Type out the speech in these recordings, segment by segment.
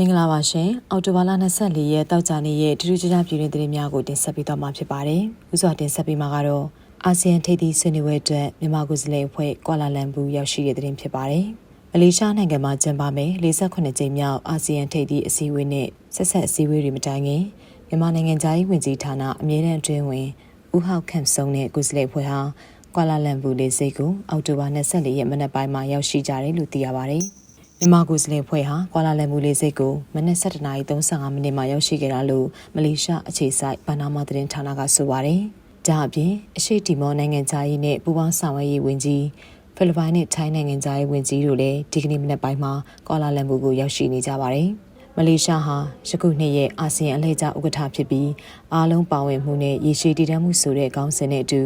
မင်္ဂလာပါရှင်အော်တိုဘာလ24ရက်တောက်ကြနေ့ရဲ့ထူးထူးခြားခြားပြည်တွင်သတင်းများကိုတင်ဆက်ပေးသွားမှာဖြစ်ပါတယ်ဥစွာတင်ဆက်ပေးမှာကတော့အာဆီယံထိပ်သီးဆွေးနွေးပွဲအတွက်မြန်မာကိုယ်စားလှယ်အဖွဲ့ကွာလာလမ်ပူရောက်ရှိတဲ့သတင်းဖြစ်ပါတယ်မလေးရှားနိုင်ငံမှာကျင်းပမယ်48ကြိမ်မြောက်အာဆီယံထိပ်သီးအစည်းအဝေးနဲ့ဆက်ဆက်အစည်းအဝေးတွေမတိုင်ခင်မြန်မာနိုင်ငံသားရေးဝန်ကြီးဌာနအမြဲတမ်းအတွင်းဝင်ဦးဟောက်ခန့်ဆုံးတဲ့ကိုယ်စားလှယ်အဖွဲ့ဟာကွာလာလမ်ပူလေဆိပ်ကိုအောက်တိုဘာ24ရက်မနက်ပိုင်းမှာရောက်ရှိကြတယ်လို့သိရပါတယ်။ မြန်မာကိုယ်စားလှယ်ဖွဲ့ဟာကွာလာလမ်ပူလေဆိပ်ကိုမနက်7:35မိနစ်မှာရောက်ရှိခဲ့တာလို့မလေးရှားအခြေစိုက်ဗနာမာသတင်းဌာနကဆိုပါတယ်။ဒါအပြင်အရှိတီမောနိုင်ငံသားရေးနဲ့ပူးပေါင်းဆောင်ရွက်ရေးဝန်ကြီးဖိလစ်ပိုင်နဲ့ထိုင်းနိုင်ငံသားရေးဝန်ကြီးတို့လည်းဒီကနေ့မနက်ပိုင်းမှာကွာလာလမ်ပူကိုရောက်ရှိနေကြပါတယ်။ မလေးရှားဟာယခုနှစ်ရဲ့အာဆီယံအလှည့်ကျဥက္ကဋ္ဌဖြစ်ပြီးအားလုံးပါဝင်မှုနဲ့ရေရှည်တည်တံ့မှုဆိုတဲ့ခေါင်းစဉ်နဲ့အတူ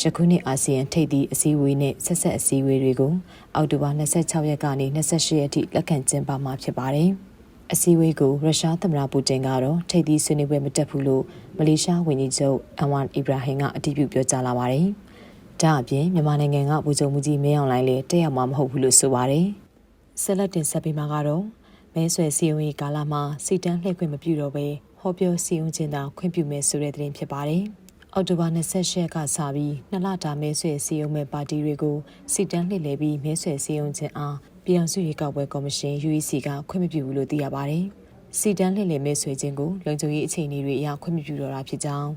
ယခုနှစ်အာဆီယံထိပ်သီးအစည်းအဝေးနဲ့ဆက်ဆက်အစည်းအဝေးတွေကိုအောက်တိုဘာ26ရက်ကနေ28ရက်ထိလက်ခံကျင်းပမှာဖြစ်ပါတယ်။အစည်းအဝေးကိုရုရှားသမ္မတပူတင်ကတော့ထိပ်သီးဆွေးနွေးပွဲမတက်ဘူးလို့မလေးရှားဝန်ကြီးချုပ်အန်ဝမ်အီဘရာဟင်ကအတည်ပြုပြောကြားလာပါတယ်။ဒါအပြင်မြန်မာနိုင်ငံကဗိုလ်ချုပ်မှုကြီးမင်းအောင်လှိုင်လည်းတက်ရောက်မှာမဟုတ်ဘူးလို့ဆိုပါတယ်။ဆက်လက်တင်ဆက်ပေးမှာကတော့ မဲဆွယ်စီယုံရေးကာလမှာစီတန်းလှည့်ခွင့်မပြုတော့ဘဲဟောပြောစီယုံခြင်းသာခွင့်ပြုမယ်ဆိုတဲ့သတင်းဖြစ်ပါတယ်။အောက်တိုဘာ28ရက်ကစပြီးနှစ်လတာမဲဆွယ်စီယုံမဲ့ပါတီတွေကိုစီတန်းလှည့်လည်ပြီးမဲဆွယ်စီယုံခြင်းအားပြည်အောင်စုရေးကောက်ပွဲကော်မရှင် UEC ကခွင့်မပြုဘူးလို့သိရပါတယ်။စီတန်းလှည့်လည်မဲဆွယ်ခြင်းကိုလုံခြုံရေးအခြေအနေတွေအရခွင့်မပြုတော့တာဖြစ်ကြောင်း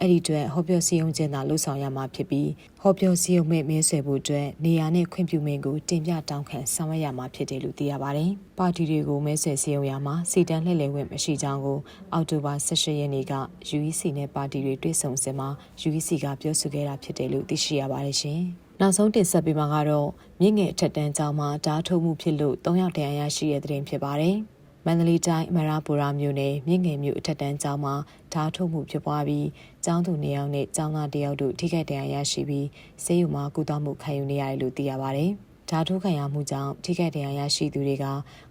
အဲ့ဒီအတွက်ဟောပြောစည်းရုံးခြင်းသာလှုပ်ဆောင်ရမှာဖြစ်ပြီးဟောပြောစည်းရုံးမဲ့မင်းဆွဲဖို့အတွက်နေရာနဲ့ခွင့်ပြုမင်းကိုတင်ပြတောင်းခံဆောင်ရွက်ရမှာဖြစ်တယ်လို့သိရပါတယ်။ပါတီတွေကိုမဲဆွဲစည်းရုံးရမှာစီတန်းလှည့်လည်ဝင်မရှိကြောင်းကိုအောက်တိုဘာ18ရက်နေ့က UEC နဲ့ပါတီတွေတွေ့ဆုံစင်မှာ UEC ကပြောဆိုခဲ့တာဖြစ်တယ်လို့သိရှိရပါတယ်ရှင်။နောက်ဆုံးတင်ဆက်ပေးမှာကတော့မြင့်ငယ်အထက်တန်းကျောင်းမှာဓာတ်ထုတ်မှုဖြစ်လို့၃ယောက်တန်ရရှိတဲ့တဲ့တင်ဖြစ်ပါတယ်။ မန္တလေးတိုင်းမရာပူရာမြို့နယ်မြင့်ငယ်မြို့အထက်တန်းကျောင်းမှာဓာတ်ထုတ်မှုဖြစ်ပွားပြီးကျောင်းသူနှစ်ယောက်နဲ့ကျောင်းသားတစ်ယောက်တို့ထိခိုက်ဒဏ်ရာရရှိပြီးဆေးရုံမှာကုသမှုခံယူနေရတယ်လို့သိရပါဗျ။ဓာတ်ထုတ်ခံရမှုကြောင့်ထိခိုက်ဒဏ်ရာရရှိသူတွေက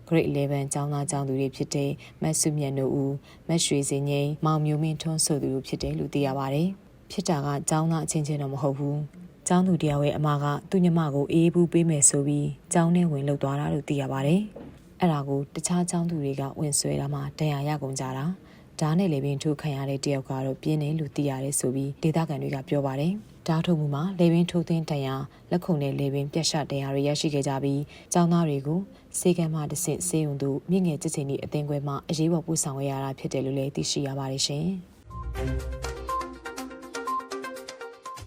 Grade 11ကျောင်းသားကျောင်းသူတွေဖြစ်တဲ့မတ်စုမြတ်နိုးဦးမတ်ရွှေစင်ငိမ့်မောင်မျိုးမင်းထွန်းဆိုသူတို့ဖြစ်တယ်လို့သိရပါဗျ။ဖြစ်တာကကျောင်းသားအချင်းချင်းတော့မဟုတ်ဘူး။ကျောင်းသူတယောက်ရဲ့အမကသူ့ညမကိုအေးဘူးပေးမယ်ဆိုပြီးကျောင်းထဲဝင်လှုပ်သွားတာလို့သိရပါတယ်။ အဲ့ဒါကိုတခြားចောင်းသူတွေကဝင်ဆွဲတာမှတန်ရာရကုန်ကြတာဓာတ်နဲ့လေပင်ထိုးခံရတဲ့တယောက်ကတော့ပြင်းတယ်လို့သိရတယ်ဆိုပြီးဒေသခံတွေကပြောပါတယ်ဓာတ်ထုတ်မှုမှာလေပင်ထိုးသိမ်းတန်ရာလက်ခုံနဲ့လေပင်ပြက်ရှတန်ရာတွေရရှိခဲ့ကြပြီးចောင်းသားတွေကိုစေကံမှတဆင့်စေုံသူမြင့်ငယ်စစ်စင်ဒီအသင်းခွဲမှအရေးပေါ်ပို့ဆောင်ရတာဖြစ်တယ်လို့လည်းသိရှိရပါတယ်ရှင်